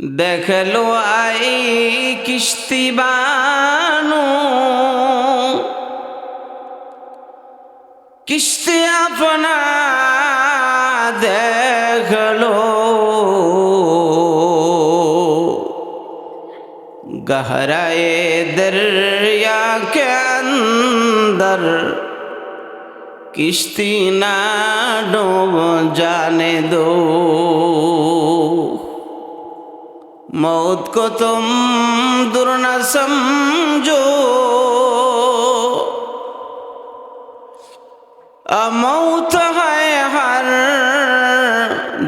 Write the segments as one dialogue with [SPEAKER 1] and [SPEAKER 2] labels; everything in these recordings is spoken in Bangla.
[SPEAKER 1] দেখল আই কিস্তিবানু কিস্তি আপনা দেখল। গহরায়ে দরিয়া কে অন্দর কিস্তি না ডোব জানে দো मौत को तुम दूर न समझो अमौत है हर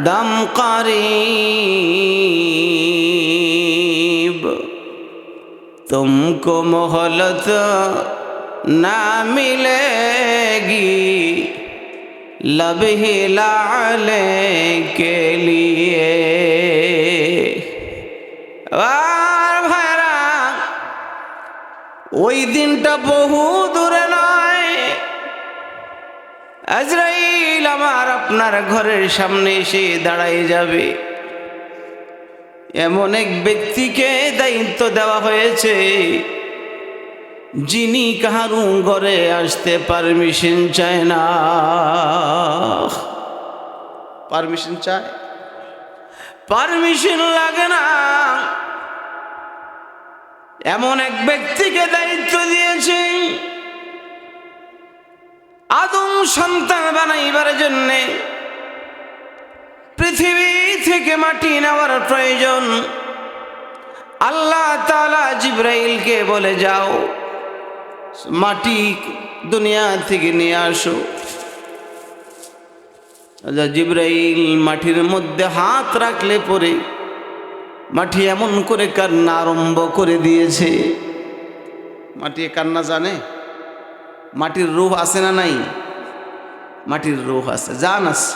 [SPEAKER 1] दम करीब तुमको मोहलत ना मिलेगी लब हिलाने के लिए আর ভাইরা, ওই দিনটা বহু দূরে নয়। আজরাইল আমার আপনার ঘরের সামনে এসে দাঁড়াই যাবে। এমন এক ব্যক্তিকে দায়িত্ব দেওয়া হয়েছে, যিনি কাহারু ঘরে আসতে পারমিশন চায় না। পারমিশন চায়? পারমিশন লাগে না। এমন এক ব্যক্তিকে দায়িত্ব দিয়েছে। আদম সন্তান বানাইবার জন্যে পৃথিবী থেকে মাটি নেওয়ার প্রয়োজন। আল্লাহ তালা জিব্রাইলকে বলে, যাও, মাটি দুনিয়া থেকে নিয়ে আসো। জিব্রাইল মাটির মধ্যে হাত রাখলে পরে মাটি এমন করে কান্না আরম্ভ করে দিয়েছে। মাটি কান্না জানে? মাটির রূহ আছে না নাই? মাটির রূহ আছে, জান আছে।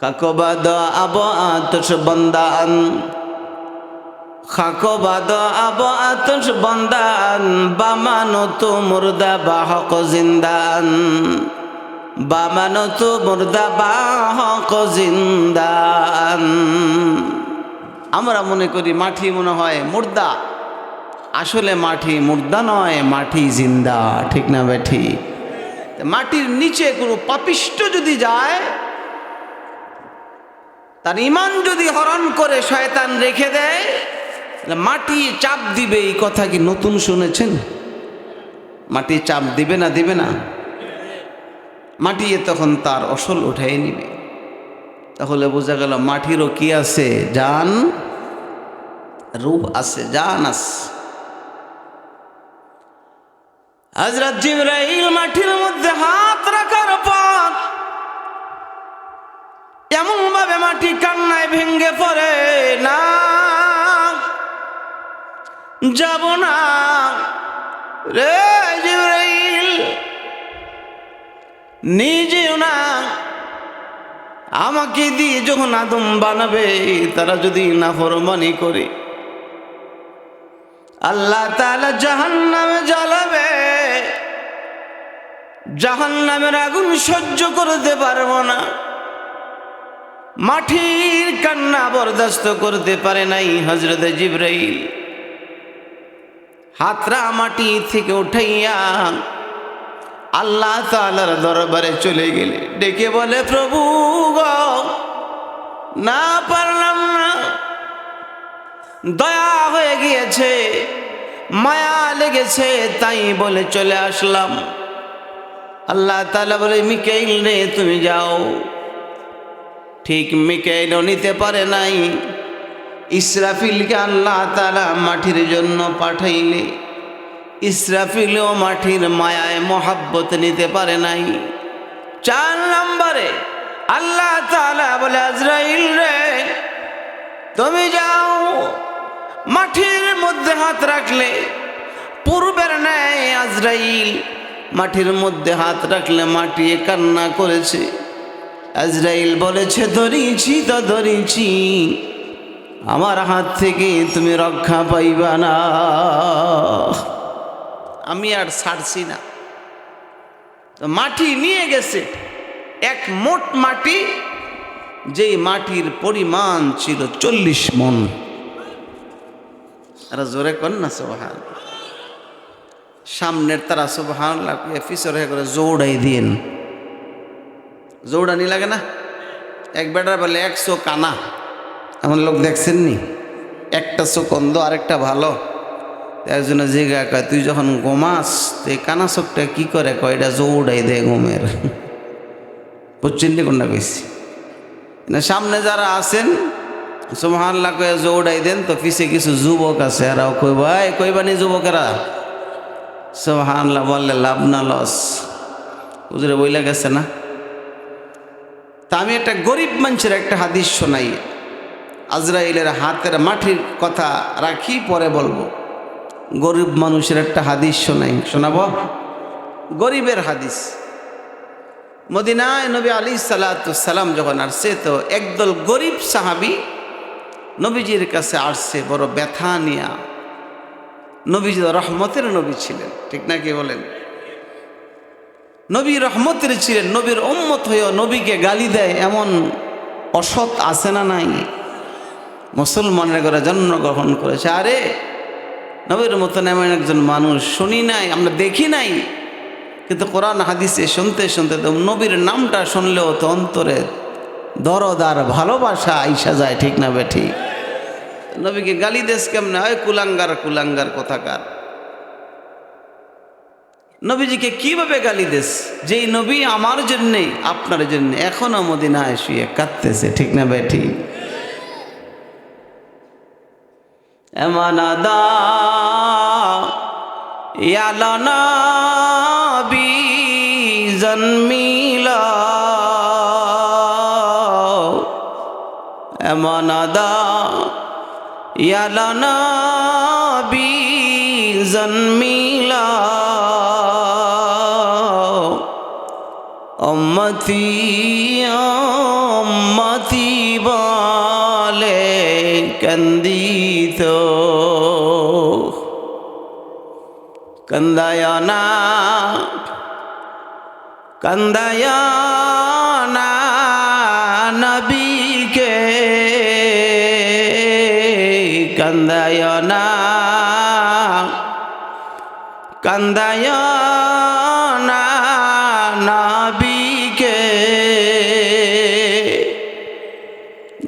[SPEAKER 1] খাকবাদ আব আতস বন্দান খাকবাদ আব আতস বন্দান, বামানো তো মুর্দা বাহক জিন্দান। বামানো তো মুর্দা বাহক জিন্দান। আমরা মনে করি মাটি মনে হয় মুর্দা। আসলে মাটি মুর্দা নয় মাটি জিন্দা। ঠিক না বেঠি? মাটির নিচে কোনো পাপিষ্ট যদি যায়, তার ইমান যদি হরণ করে শয়তান রেখে দেয় মাটি চাপ দিবে এই কথা কি নতুন শুনেছেন? মাটি চাপ দিবে না দিবে না। মাটি তখন তার অসল উঠাই নিবে। তাহলে বোঝা গেল মাটিরও কি আছে? জান, রূপ আছে, জান আছে। হজরত জিব্রাইল মাটির মধ্যে হাত রাখার পর এমন ভাবে মাটি কান্নায় ভেঙ্গে পড়ে, না, যাব না রে জিব্রাইল। নিজেও না, আমাকে দিয়ে যখন আদম বানাবে, তারা যদি না ফরমানি করে, আল্লাহ তাআলা জাহান্নামে জ্বালাবে, জাহান্নামের আগুন সহ্য করতে পারব না, মাটির কান্না বরদাস্ত করতে পারে নাই হজরত জিব্রাইল। হাতরা মাটি থেকে উঠাইয়া আল্লাহ তালার দরবারে চলে গেলে। ডেকে বলে, প্রভু গো, না পারলাম না। দয়া হয়ে গিয়েছে, মায়া লেগেছে, তাই বলে চলে আসলাম। আল্লাহ তালা বলে, মিকেইল রে, তুমি যাও। ঠিক মিকেইলও নিতে পারে নাই। ইসরাফিলকে আল্লাহ তালা মাটির জন্য পাঠাইলে। ইসরাফিলও মাটির মায়ায় মহাব্বত নিতে পারে নাই। চার নম্বরে আল্লাহ তালা বলে, আজরাইল রে, তুমি যাও, মাটির মধ্যে হাত রাখলে পূর্বের ন্যায় আজরাইল মাটির মধ্যে হাত রাখলে মাটি কান্না করেছে। আজরাইল বলেছে, ধরিছি তো ধরিছি, আমার হাত থেকে তুমি রক্ষা পাইবা না। আমি আর ছাড়ছি না। মাটি নিয়ে গেছে। এক মোট মাটি, যেই মাটির পরিমাণ ছিল চল্লিশ মন। আর জোরে কর না সোহান সামনের তারা সোহান লাগিয়ে পিছর হয়ে করে জৌড়াই দিন। জৌড়ানি লাগে না? এক বেটার বলে একশো কানা। এমন লোক দেখছেন নি একটা চোখ অন্ধ আরেকটা ভালো। একজনে জিগা কয় তুই যখন গোমাস তো এই চোখটা কি করে? কয়, এটা জৌড়াই দে ঘুমের। বুঝছেন কোনটা কইছি। না, সামনে যারা আছেন সোহান্লা কয়ে জৌড়াই দেন, তো পিছে কিছু যুবক আছে। আর কইবা, এই কইবানি যুবকেরা? সোহান্লা বললে, লাভ না, লস। উজরে বইলা গেছে না? তা আমি একটা গরিব মানুষের একটা হাদিস শোনাই। আজরাইলের হাতের মাটির কথা রাখি, পরে বলব। গরিব মানুষের একটা হাদিস শোনাই। শোনাবো? গরিবের হাদিস। মদিনায় নবী আলী সালাতাম যখন আসছে, তো একদল গরিব সাহাবি নবীজির কাছে আসছে, বড় ব্যথা নিয়া। নবীজি রহমতের নবী ছিলেন, ঠিক না কি বলেন? নবী রহমতের ছিলেন, নবীর উম্মত হয়েও নবীকে গালি দেয়, এমন অসৎ আছে না নাই? মুসলমানের ঘরে জন্মগ্রহণ করেছে। আরে নবীর মতন এমন একজন মানুষ শুনি নাই, আমরা দেখি নাই। কিন্তু কোরআন হাদিসে শুনতে শুনতে তো নবীর নামটা শুনলেও তো অন্তরে দরদ আর ভালোবাসা আইসা যায়, ঠিক না বেঠি নবীকে গালি দেশ কেমনে? হয় কুলাঙ্গার কুলাঙ্গার কথাকার। নবীজিকে কীভাবে গালি দেশ যেই নবী আমার জন্যে, আপনার জন্য, এখনও মদিনায় শুয়ে কাঁদতেছে, ঠিক না বেঠি এমানাদা ইয়ালানা বি জন্মিলা। এমানাদা ইয়ালানা বি জন্মিলা। অম্মতি অম্মতি কন্দায়না কন্দায়না নবীকে কন্দায়না কন্দায়না নবীকে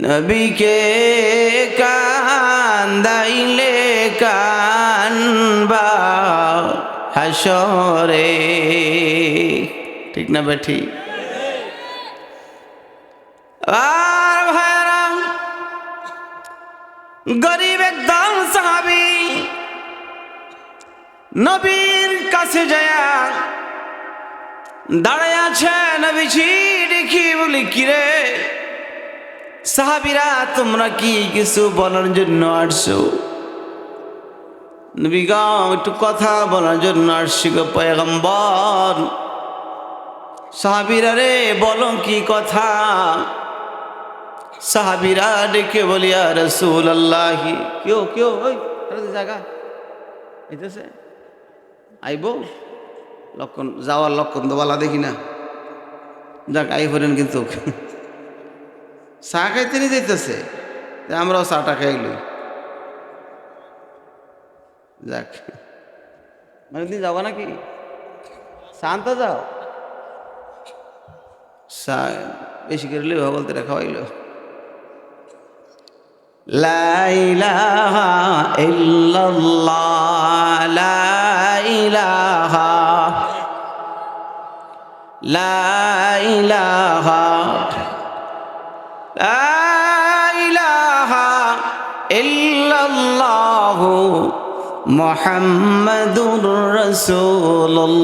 [SPEAKER 1] নবীকে কান্দাইলে কানবা হাসরে ঠিক না বেঠি আর ভাইরা, গরিব একদম সাহাবি নবীর কাছে যায় দাঁড়ায় আছে, নবীজি, দেখি বলি, কিরে? সাহাবিরা, তোমরা কি কিছু বলার জন্য আসছো? নবী গাও একটু কথা বলার জন্য আসছি গো পয়গম্বর। সাহাবিরা রে, বলো কি কথা? সাহাবিরা ডেকে বলিয়া রসুল আল্লাহি কেউ কেউ ওই জায়গা। এইতেছে আইব? লক্ষণ, যাওয়ার লক্ষণ তো বলা দেখি না। যাক, আই করেন কিন্তু। চা খাইতে নিয়ে যেতেছে আমরাও চাটা খাইলি যাক। মানে তুমি যাব নাকি? শান্ত যাও। বেশি করে লিভা বলতে রেখা হইল লাইলাহা ইল্লাল্লাহ লাইলাহা লাইলাহা লাইলাহা ইল্লাল্লাহু। মোহাম্মদুর রসুল্লাহ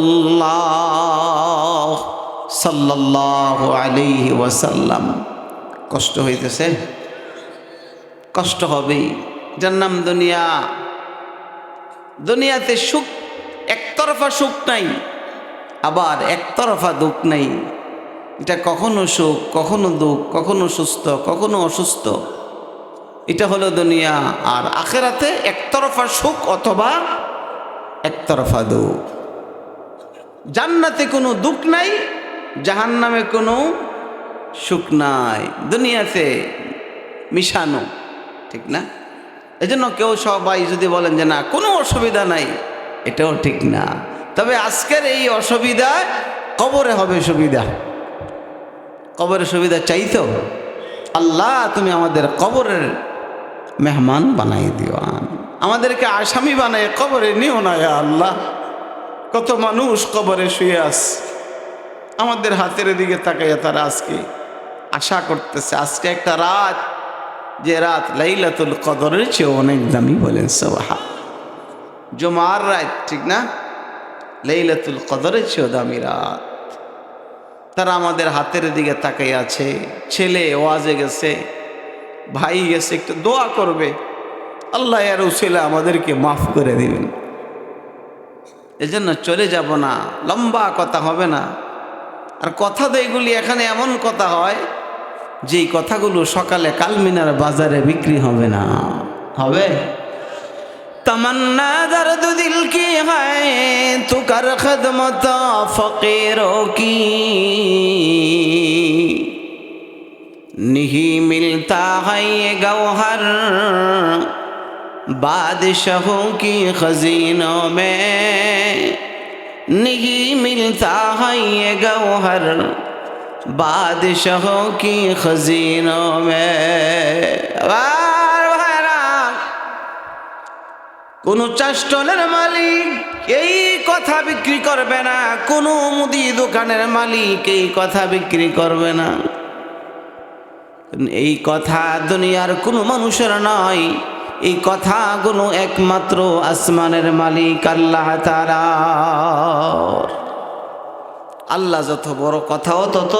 [SPEAKER 1] সাল্লাহ আলী ওয়াসাল্লাম। কষ্ট হইতেছে? কষ্ট হবে জানলাম নাম দুনিয়া। দুনিয়াতে সুখ, একতরফা সুখ নাই, আবার একতরফা দুঃখ নাই। এটা কখনো সুখ, কখনো দুঃখ, কখনো সুস্থ, কখনো অসুস্থ। এটা হলো দুনিয়া আর আখেরাতে একতরফা সুখ অথবা একতরফা দুঃখ। জান্নাতে কোনো দুঃখ নাই, জাহান্নামে কোনো সুখ নাই। দুনিয়াতে মিশানো, ঠিক না? এজন্য কেউ সবাই যদি বলেন যে না, কোনো অসুবিধা নাই, এটাও ঠিক না। তবে আজকের এই অসুবিধা, কবরে হবে সুবিধা। কবরের সুবিধা চাইতো আল্লাহ, তুমি আমাদের কবরের মেহমান বানাই দিও আমাদেরকে আসামি বানায়, কবরে নিও না আল্লাহ। কত মানুষ কবরে শুয়ে আস আমাদের হাতের দিকে তাকাইয়া তারা আজকে আশা করতেছে, আজকে একটা রাত। যে রাত লাইলাতুল কদরের চেয়ে অনেক দামি বলেন সবাহা জমার রাত, ঠিক না? লাইলাতুল কদরের চেয়েও দামি রাত। তারা আমাদের হাতের দিকে তাকাই আছে, ছেলে ওয়াজে গেছে। ভাই এসে একটু দোয়া করবে। আল্লাহ আর উসিলা আমাদেরকে মাফ করে দেবেন। এজন্য চলে যাব না, লম্বা কথা হবে না। আর কথা তো এগুলি এখানে এমন কথা হয়, যেই কথাগুলো সকালে কালমিনার বাজারে বিক্রি হবে না। হবে? تمنا درد دل کی ہے تو کر خدمت नहीं मिलता है ये गौहर बादशाहों की खजीनों में नहीं मिलता है ये गौहर बादशाहों की खजीनों में वाह, वाह, वाह। কোন চাষটলের মালিক এই কথা বিক্রি করবে না কোনো মুদি দোকানের মালিক এই কথা বিক্রি করবে না এই কথা দুনিয়ার কোনো মানুষের নয়। এই কথাগুলো একমাত্র আসমানের মালিক আল্লাহ তারা আল্লাহ যত বড় কথাও তত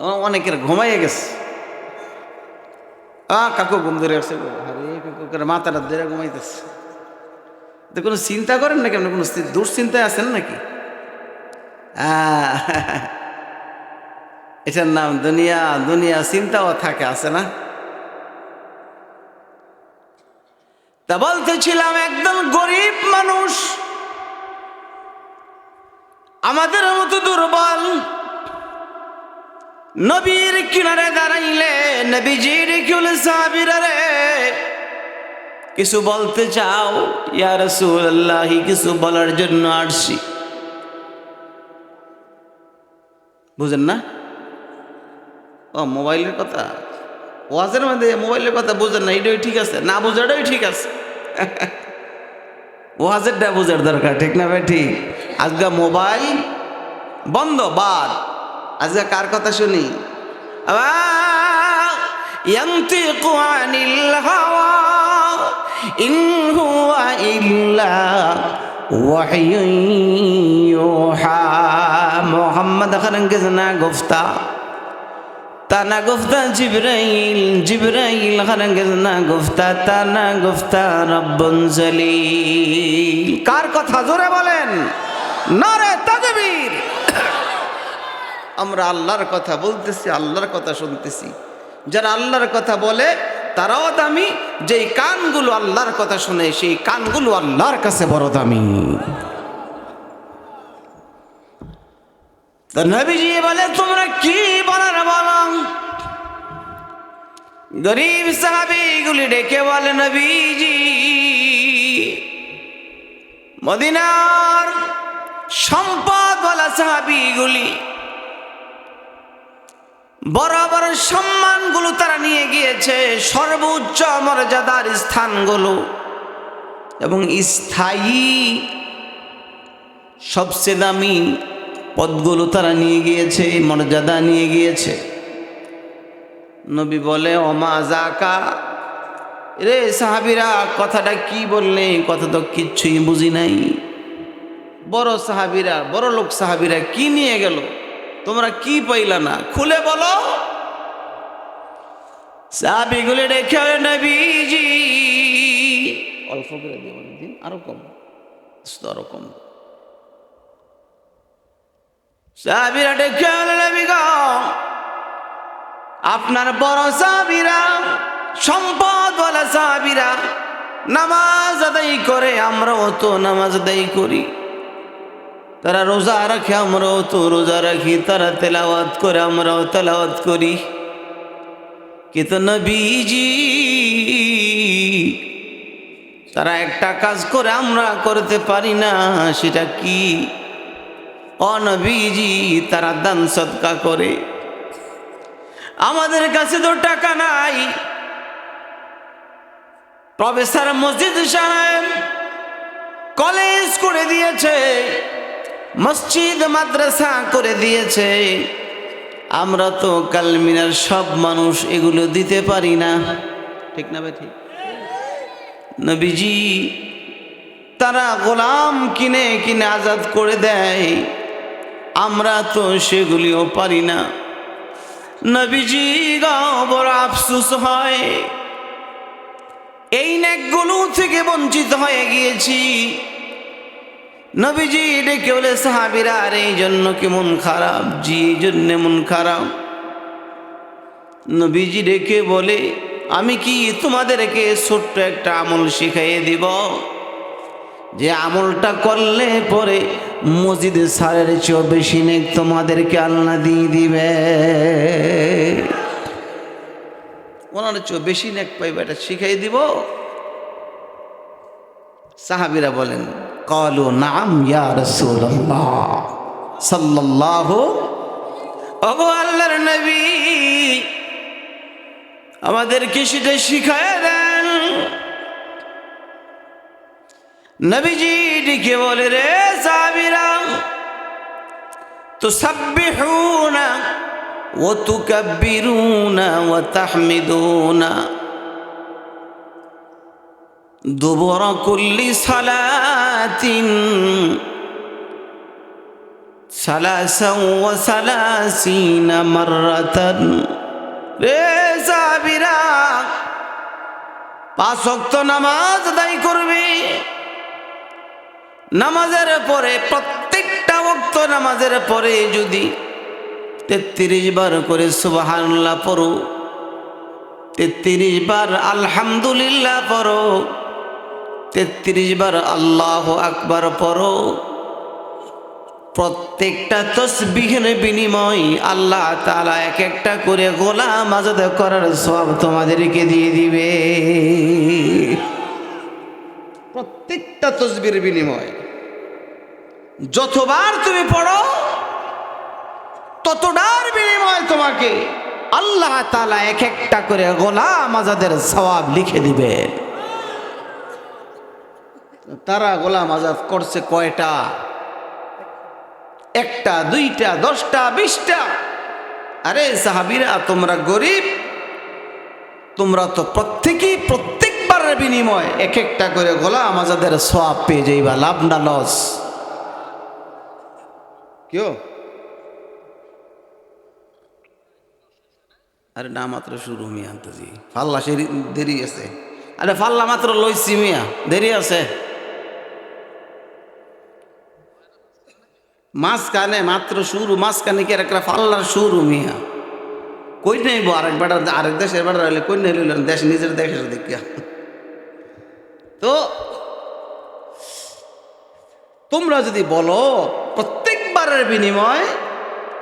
[SPEAKER 1] অনেকের ঘুমাইয়ে গেছে। আ কাকু ঘুম ধরে আসছে। আরে কাকু মাথাটা ধরে ঘুমাইতেছে। তো কোনো চিন্তা করেন নাকি? আপনি কোনো দুশ্চিন্তায় আছেন নাকি? আহ, এটার নাম দুনিয়া দুনিয়া চিন্তাও থাকে, আছে না? তা বলতেছিলাম একদম গরিব মানুষ, আমাদের মতো দুর্বল, নবীর কিনারে দাঁড়াইলে, নবীজির কিউল সাহাবিরা কিছু বলতে চাও? ইয়া রাসূলুল্লাহ, কিছু বলার জন্য আসছি। বুঝেন না? ও, মোবাইলের কথা? ওয়াজের মধ্যে মোবাইলের কথা বোঝেন না এটাই ঠিক আছে। না বোঝাটাই ঠিক আছে। ওয়াজেরটা বোঝার দরকার, ঠিক না ভাই? ঠিক। আজকে মোবাইল বন্ধ, বাদ। আজকে কার কথা শুনি? মোহাম্মদ খান গোফতা। তানা গুফতা জিব্রাইল জিব্রাইল হারাঙ্গেজ না গুফতা, তানা গুফতা রব্বন জলিল। কার কথা জোরে বলেন? না রে তাকবীর। আমরা আল্লাহর কথা বলতেছি, আল্লাহর কথা শুনতেছি। যারা আল্লাহর কথা বলে, তারাও দামি। যেই কানগুলো আল্লাহর কথা শুনে, সেই কানগুলো আল্লাহর কাছে বড় দামি। তো নবীজি বলে, তোমরা কি বলার বলো? গরিব সাহাবিগুলি ডেকে বলে, নবীজি, মদিনার সম্পদ বলা সাহাবিগুলি বড় বড় সম্মানগুলো তারা নিয়ে গিয়েছে, সর্বোচ্চ মর্যাদার স্থানগুলো এবং স্থায়ী, সবচেয়ে দামি পদগুলো তারা নিয়ে গিয়েছে, মর্যাদা নিয়ে গিয়েছে। নবী বলে অমা জাকা রে সাহাবিরা, কথাটা কি বললে? কথা তো কিচ্ছুই বুঝি নাই। বড় সাহাবিরা, বড় লোক সাহাবিরা কি নিয়ে গেল? তোমরা কি পাইলা না? খুলে বলো। সাহাবিগুলো রেখে অল্প করে দিও দিন আরও কম আরও কম। সাহাবিরা ডেকে আপনার বড় সাহাবিরা সম্পদ বলা সাহাবিরা নামাজ আদায় করে আমরাও তো নামাজ আদায় করি। তারা রোজা রাখে, আমরাও তো রোজা রাখি, তারা তেলাওয়াত করে, আমরাও তেলাওয়াত করি। কিন্তু নবীজি, তারা একটা কাজ করে, আমরা করতে পারি না, সেটা কি? অনবীজি তারা দান সৎকা করে। আমাদের কাছে তো টাকা নাই। প্রফেসর মসজিদ সাহেব কলেজ করে দিয়েছে, মসজিদ মাদ্রাসা করে দিয়েছে। আমরা তো কালমিনার সব মানুষ এগুলো দিতে পারি না। ঠিক না ভাই, ঠিক? নবীজি তারা গোলাম কিনে কিনে আজাদ করে দেয়। আমরা তো সেগুলিও পারি না। নবীজি বড় আফসুস হয়। এই নেকগুলো থেকে বঞ্চিত হয়ে গিয়েছি। নবীজি ডেকে বলে, সাহাবিরা, আর এই জন্য কি মন খারাপ? জি, এই জন্য মন খারাপ। নবীজি ডেকে বলে, আমি কি তোমাদেরকে ছোট্ট একটা আমল শিখাইয়ে দিব? যে আমলটা করলে পরে মসজিদে সারের চেয়েও বেশি নেক তোমাদেরকে আল্লাহ দিয়ে দিবে। ওনার চেয়েও বেশি নেক পাইবে, এটা শিখাই দিব। সাহাবিরা বলেন, কলু নাম ইয়া রাসূলুল্লাহ সাল্লাল্লাহু ওগো আল্লাহর নবী। আমাদেরকে সেটা শিখায় দেন। নবীজি ডেকে বলে, রে সাবিরাম তো সাব্বিহুনা ও তু কাব্বিরুনা ও তাহমিদুনা। দুবর কুল্লি সালাতিন সালাসা ও সালাসিনা মাররাতান। রে সাবিরা, পাঁচ নামাজ দায়ী করবি। নামাজের পরে, প্রত্যেকটা ওক্ত নামাজের পরে যদি তেত্রিশ বার করে সুবাহান্লাহ পড়ো, তেত্রিশ বার আলহামদুলিল্লাহ পড়ো, তেত্রিশ বার আল্লাহ আকবার পড়ো, প্রত্যেকটা তসবিহের বিনিময় আল্লাহ তালা এক একটা করে গোলাম আজাদ করার সব তোমাদেরকে দিয়ে দিবে। প্রত্যেকটা তসবির বিনিময়। যতবার তুমি পড়ো, ততটার বিনিময় তোমাকে আল্লাহ তালা এক একটা করে গোলাম আজাদের সবাব লিখে দিবে। তারা গোলাম আজাদ করছে কয়টা? একটা, দুইটা, দশটা, বিশটা। আরে সাহাবিরা, তোমরা গরিব, তোমরা তো প্রত্যেকেই প্রত্যেকবারের বিনিময় এক একটা করে গোলাম আজাদের সব পেয়ে যাইবা লাভ না লস। কেউ? আরে না মাত্র শুরু মিয়া আনতেছি ফাল্লা সে দেরি আছে। আরে ফাল্লা মাত্র লইছি মিয়া দেরি আছে। মাঝখানে মাত্র শুরু মাঝখানে কি একটা ফাল্লার শুরু মিয়া? কই নেইব আরেক বেটা আরেক দেশের বেটা রইলে কই নেই লইলেন দেশ নিজের দেশের দেখিয়া। তো তোমরা যদি বলো প্রত্যেকবারের বিনিময়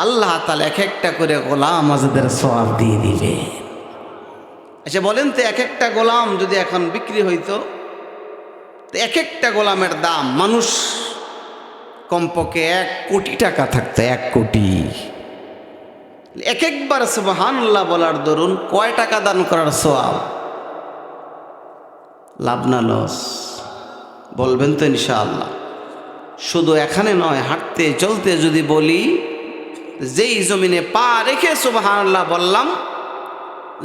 [SPEAKER 1] আল্লাহ তালা এক একটা করে গোলাম আজাদের সব দিয়ে দিবে। আচ্ছা বলেন তো এক একটা গোলাম যদি এখন বিক্রি হইতো, তো এক একটা গোলামের দাম মানুষ কমপক্ষে এক কোটি টাকা থাকতো, এক কোটি। এক একবার সুবাহান্লাহ বলার দরুন কয় টাকা দান করার সোয়াব লাভ না লস। বলবেন তো ইনশাআল্লাহ। শুধু এখানে নয়, হাঁটতে, চলতে যদি বলি, যেই জমিনে পা রেখে সুবাহান্লাহ বললাম,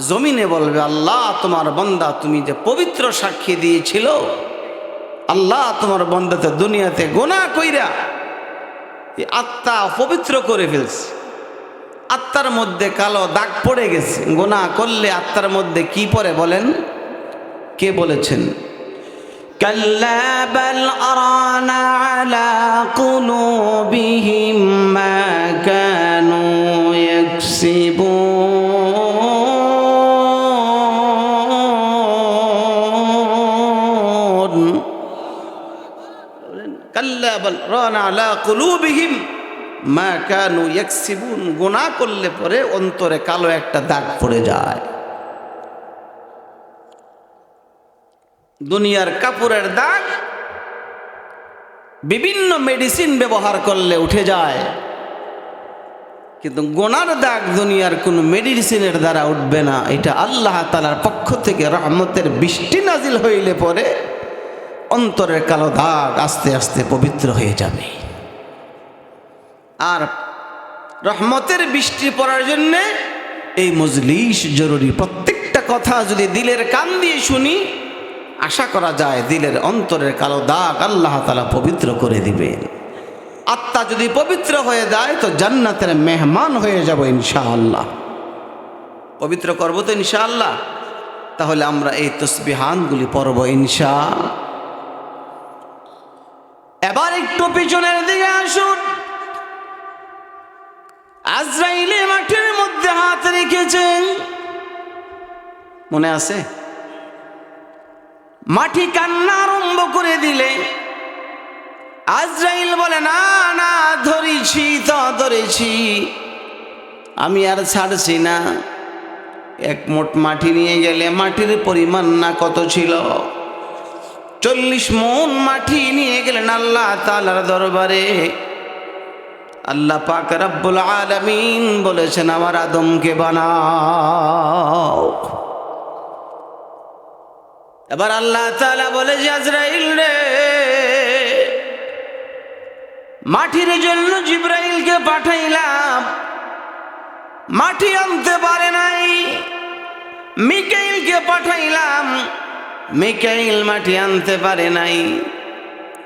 [SPEAKER 1] জমিনে বলবে, আল্লাহ তোমার বন্দা তুমি যে পবিত্র সাক্ষী দিয়েছিল, আল্লাহ তোমার বন্দাতে দুনিয়াতে গোনা কইরা আত্মা পবিত্র করে ফেলছে। আত্মার মধ্যে কালো দাগ পড়ে গেছে। গোনা করলে আত্মার মধ্যে কি পরে বলেন? কে বলেছেন? كلا بل أران على قلوبهم ما كانوا يكسبون كلا আল্লাহ বল রানা আলা কুলুবিহিম মা কানু ইয়াকসিবুন গুনাহ করলে পরে অন্তরে কালো একটা দাগ পড়ে যায় দুনিয়ার কাপড়ের দাগ বিভিন্ন মেডিসিন ব্যবহার করলে উঠে যায়। কিন্তু গোনার দাগ দুনিয়ার কোনো মেডিসিনের দ্বারা উঠবে না। এটা আল্লাহ তালার পক্ষ থেকে রহমতের বৃষ্টি নাজিল হইলে পরে অন্তরের কালো দাগ আস্তে আস্তে পবিত্র হয়ে যাবে। আর রহমতের বৃষ্টি পড়ার জন্যে এই মজলিস জরুরি। প্রত্যেকটা কথা যদি দিলের কান দিয়ে শুনি আশা করা যায় দিলের অন্তরের কালো দাগ আল্লাহ তালা পবিত্র করে দিবেন। আত্মা যদি পবিত্র হয়ে যায় তো জান্নাতের মেহমান হয়ে যাব ইনশাআল্লাহ। পবিত্র করব তো ইনশাআল্লাহ। তাহলে আমরা এই তসবিহানগুলি পড়ব ইনশা। এবার একটু পিছনের দিকে আসুন। আজরাইলে মাঠের মধ্যে হাত রেখেছেন। মনে আছে? মাটি কান্না আরম্ভ করে দিলে। আজরাইল বলে, না না, ধরেছি, তো, ধরেছি। আমি আর ছাড়ছি না। এক মোট মাটি নিয়ে গেলে মাটির পরিমাণ না কত ছিল? চল্লিশ মন মাটি নিয়ে গেলেন আল্লাহ তালার দরবারে। আল্লাহ পাক রব্বুল আলমিন বলেছেন, আমার আদমকে বানাও। এবার আল্লাহ তালা বলে আজরাইল রে, মাটির জন্য জিব্রাইলকে পাঠাইলাম। মাটি আনতে পারে নাই। মিকাইলকে পাঠাইলাম। মিকাইল মাটি আনতে পারে নাই।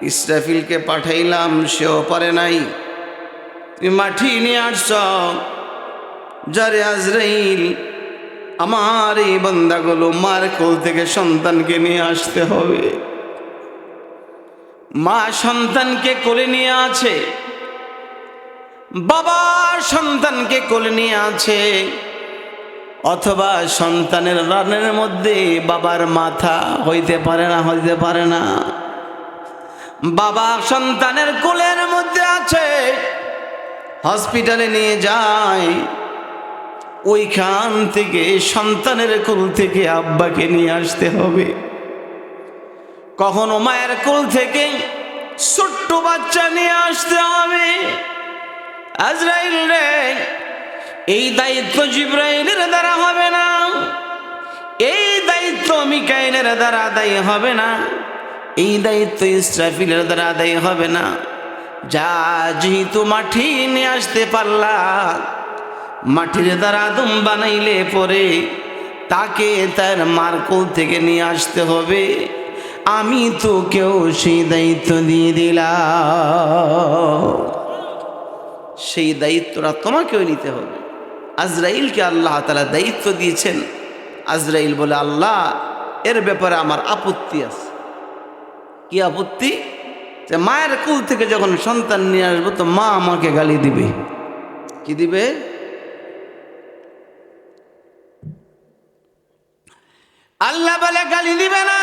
[SPEAKER 1] ইসরাফিলকে পাঠাইলাম, সেও পারে নাই। তুমি মাটি নিয়ে আসছ। যারে আজরাইল আমার এই বন্দাগুলো মার কোল থেকে সন্তানকে নিয়ে আসতে হবে। মা সন্তানকে কোলে নিয়ে আছে। বাবা সন্তানকে কোলে নিয়ে আছে। অথবা সন্তানের রানের মধ্যে বাবার মাথা হইতে পারে না, হইতে পারে না। বাবা সন্তানের কোলের মধ্যে আছে। হসপিটালে নিয়ে যায়। ওইখান থেকে সন্তানের কোল থেকে আব্বাকে নিয়ে আসতে হবে। কখনো মায়ের কোল থেকে ছোট্ট বাচ্চা নিয়ে আসতে হবে। আজরাইল রে, এই দায়িত্ব জিব্রাইলের দ্বারা হবে না। এই দায়িত্ব মিকাইলের দ্বারা আদায় হবে না। এই দায়িত্ব ইসরাফিলের দ্বারা আদায় হবে না। যা যেহেতু মাটি নিয়ে আসতে পারলা মাটির দ্বারা আদম বানাইলে পরে তাকে তার মার্কল থেকে নিয়ে আসতে হবে। আমি তো কেউ সেই দায়িত্ব দিয়ে দিলাম। সেই দায়িত্বটা তোমাকেও নিতে হবে। আজরাইলকে আল্লাহ তালা দায়িত্ব দিয়েছেন। আজরাইল বলে, আল্লাহ, এর ব্যাপারে আমার আপত্তি আছে। কি আপত্তি? যে মায়ের কুল থেকে যখন সন্তান নিয়ে আসব, তো মা আমাকে গালি দিবে। কি দিবে? আল্লাহ বলে গালি দিবে না।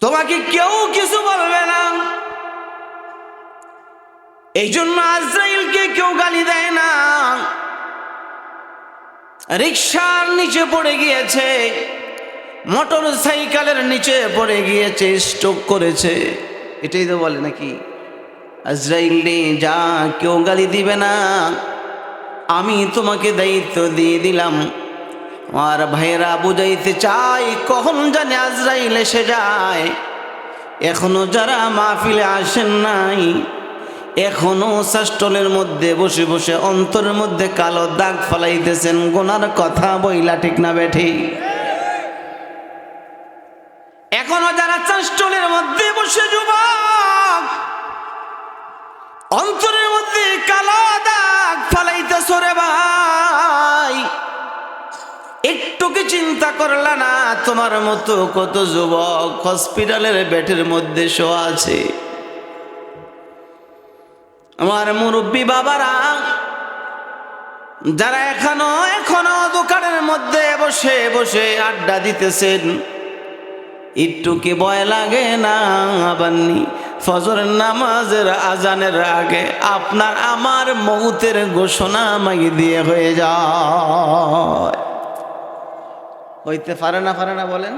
[SPEAKER 1] তোমাকে কেউ কিছু বলবে না। এই জন্য আজরাইলকে কেউ গালি দেয় না। রিক্সার নিচে পড়ে গিয়েছে, মোটর সাইকেলের নিচে পড়ে গিয়েছে, স্ট্রোক করেছে। এটাই তো বলে নাকি, আজরাইল যা কেউ গালি দিবে না। আমি তোমাকে দায়িত্ব দিয়ে দিলাম। আমার ভাইয়েরা বুঝাইতে চাই, কখন জানে আজরাইল এসে যায়? এখনও যারা মাহফিলে আসেন নাই, এখনও শাস্টলের মধ্যে বসে বসে অন্তরের মধ্যে কালো দাগ ফলাইতেছেন, গোনার কথা বইলা ঠিক না বেঠি। এখনও যারা চাষ্টলের মধ্যে বসে যুবক, অন্তরের মধ্যে কালো চিন্তা করলা না, তোমার মতো কত যুবক হসপিটালের বেটের মধ্যে শোয়া আছে। আমার মুরব্বী বাবারা, যারা এখনও এখনও দোকানের মধ্যে বসে বসে আড্ডা দিতেছেন, একটু কি ভয় লাগে না বান্নি? ফজর নামাজের আজানের আগে আপনার আমার মৌতের ঘোষণা মাগি দিয়ে হয়ে যায়। হইতে পারে না পারে না বলেন?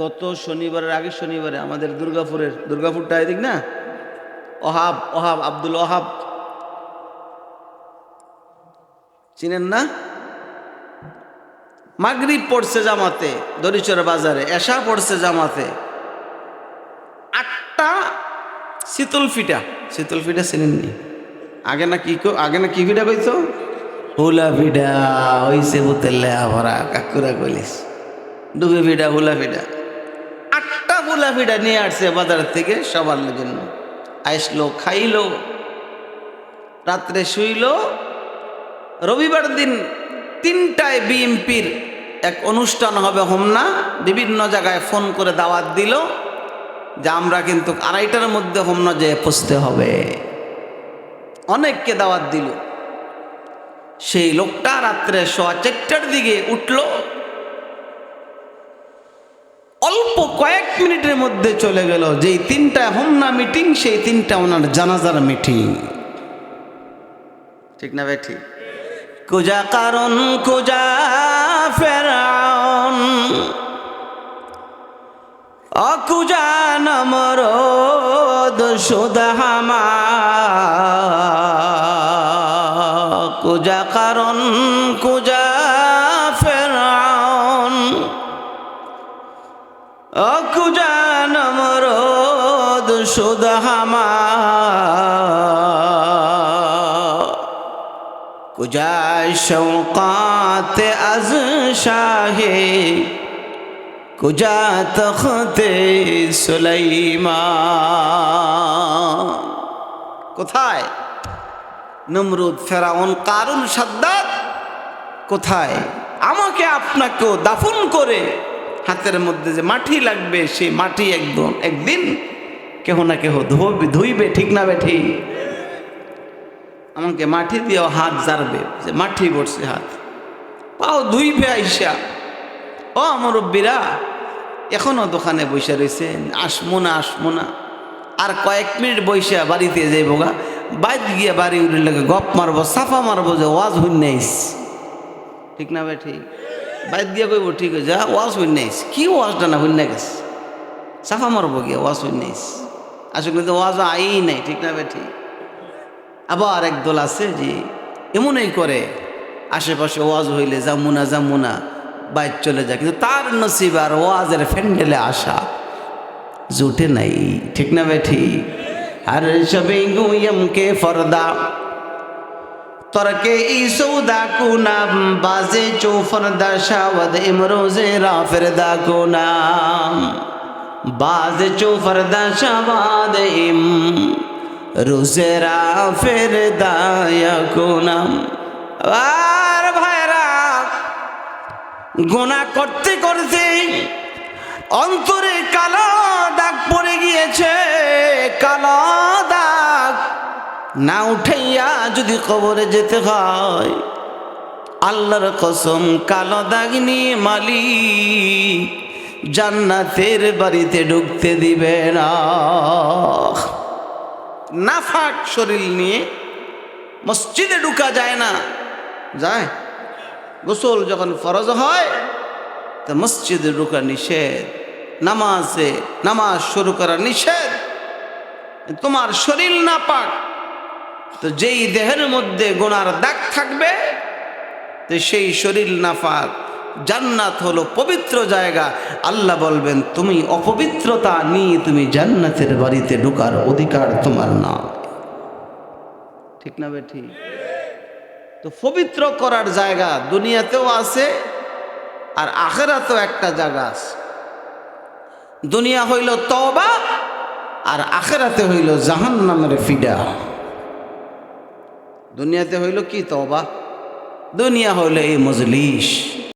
[SPEAKER 1] গত শনিবারের আগে শনিবারে আমাদের দুর্গাপুরের, দুর্গাপুরটা এদিক না? অহাব অহাব আব্দুল অহাব চিনেন না? মাগরিব পড়ছে জামাতে, দরিচর বাজারে, এশা পড়ছে জামাতে। আটটা শীতল ফিটা শীতল ফিটা চিনেননি। আগে না কি আগে না কি ফিটা কইতো হুলা ফিডা হইছে বুতেলে ভরা কাকুরা কইলিস। ডুবে ফিডা হুলা ফিডা আটটা হুলা ফিডা নিয়ে আসছে বাজার থেকে সবার জন্য। আইসলো, খাইলো, রাত্রে শুইলো। রবিবার দিন তিনটায় বিএমপির এক অনুষ্ঠান হবে হোমনা। বিভিন্ন জায়গায় ফোন করে দাওয়াত দিল যে আমরা কিন্তু আড়াইটার মধ্যে হোমনা যেয়ে পৌঁছতে হবে। অনেককে দাওয়াত দিল। সেই লোকটা রাত্রে সোয়া চারটার দিকে উঠল। অল্প কয়েক মিনিটের মধ্যে চলে গেল। যেই তিনটা হোমনা মিটিং, সেই তিনটা ওনার জানাজার মিটিং। ঠিক না ভাই, ঠিক? কুজা কারণ কুজা ফেরাউন। অকুজা নমরদ সুদাহামা কুজা কারণ কুজা ফেরাউন। ও কুজা নমরদ সুদহামা কুজা শৌকাতে আজ শাহে কুজা তখতে সুলাইমা কোথায়? নমরুদ ফেরাউন, কারুন সাদ্দাত কোথায়? আমাকে আপনাকেও দাফন করে হাতের মধ্যে যে মাটি লাগবে, সেই মাটি একদম, একদিন কেহ না কেহ ধোবে, ধুইবে, ঠিক না বে ঠিক। আমাকে মাটি দিয়েও হাত জারবে, যে মাটি পড়ছে হাত। পাও ভে আইসা। ও আমার মুরব্বীরা, এখনও দোকানে বসে রয়েছেন আসমো না আসমো না। আর কয়েক মিনিট বৈশা বাড়িতে যাইব গা। বাইত গিয়ে বাড়ি উড়ে লাগে, গপ মারবো, সাফা মারবো যে ওয়াজ হইন ঠিক না ভাই? ঠিক। বাইত গিয়ে কইব, ঠিক আছে যা ওয়াজ হইন নাইস। কি ওয়াজটা না হইন না গেছে সাফা মারবো গিয়ে, ওয়াজ হইন নাইস। আসলে কিন্তু ওয়াজ আই নাই, ঠিক না ভাই? ঠিক। আবার একদল আছে যে এমনই করে, আশেপাশে ওয়াজ হইলে জামুনা জামুনা বাইক চলে যায়। কিন্তু তার নসিব আর ওয়াজের ফ্যান্ডেলে আসা জুটে নাই, ঠিক না বে ঠিক। আর সবে গুয়ম কে ফরদা তরকে ই সৌদা কুনাম বাজে চো ফরদা শাওদ ইমরোজে রাফের দা কুনাম বাজে চো ফরদা শাওদ ইম রুজেরা ফের দায়া গুনাম আর ভাইরা গোনা করতে করতে অন্তরে কালো দাগ পড়ে গিয়েছে, কালো দাগ না উঠাইয়া যদি কবরে যেতে হয়, আল্লাহর কসম কালো দাগ নিয়ে মালিক জান্নাতের বাড়িতে ঢুকতে দিবে না। নাফাক শরীর নিয়ে মসজিদে ঢুকা যায় না। যায়। গোসল যখন ফরজ হয় তো মসজিদে ঢুকা নিষেধ, নামাজে নামাজ শুরু করা নিষেধ। তোমার শরীর না পাক, তো যেই দেহের মধ্যে গোনার দাগ থাকবে, তো সেই শরীর নাফাক জান্নাত হলো পবিত্র জায়গা। আল্লাহ বলবেন, তুমি অপবিত্রতা নিয়ে তুমি জান্নাতের বাড়িতে ঢোকার অধিকার তোমার না। ঠিক না বে ঠিক তো পবিত্র করার জায়গা দুনিয়াতেও আছে আর আখেরা তো একটা জায়গা আছে। দুনিয়া হইল তবা আর আখেরাতে হইল জাহান নামের ফিডা দুনিয়াতে হইল কি তবা দুনিয়া হইল এই মজলিস।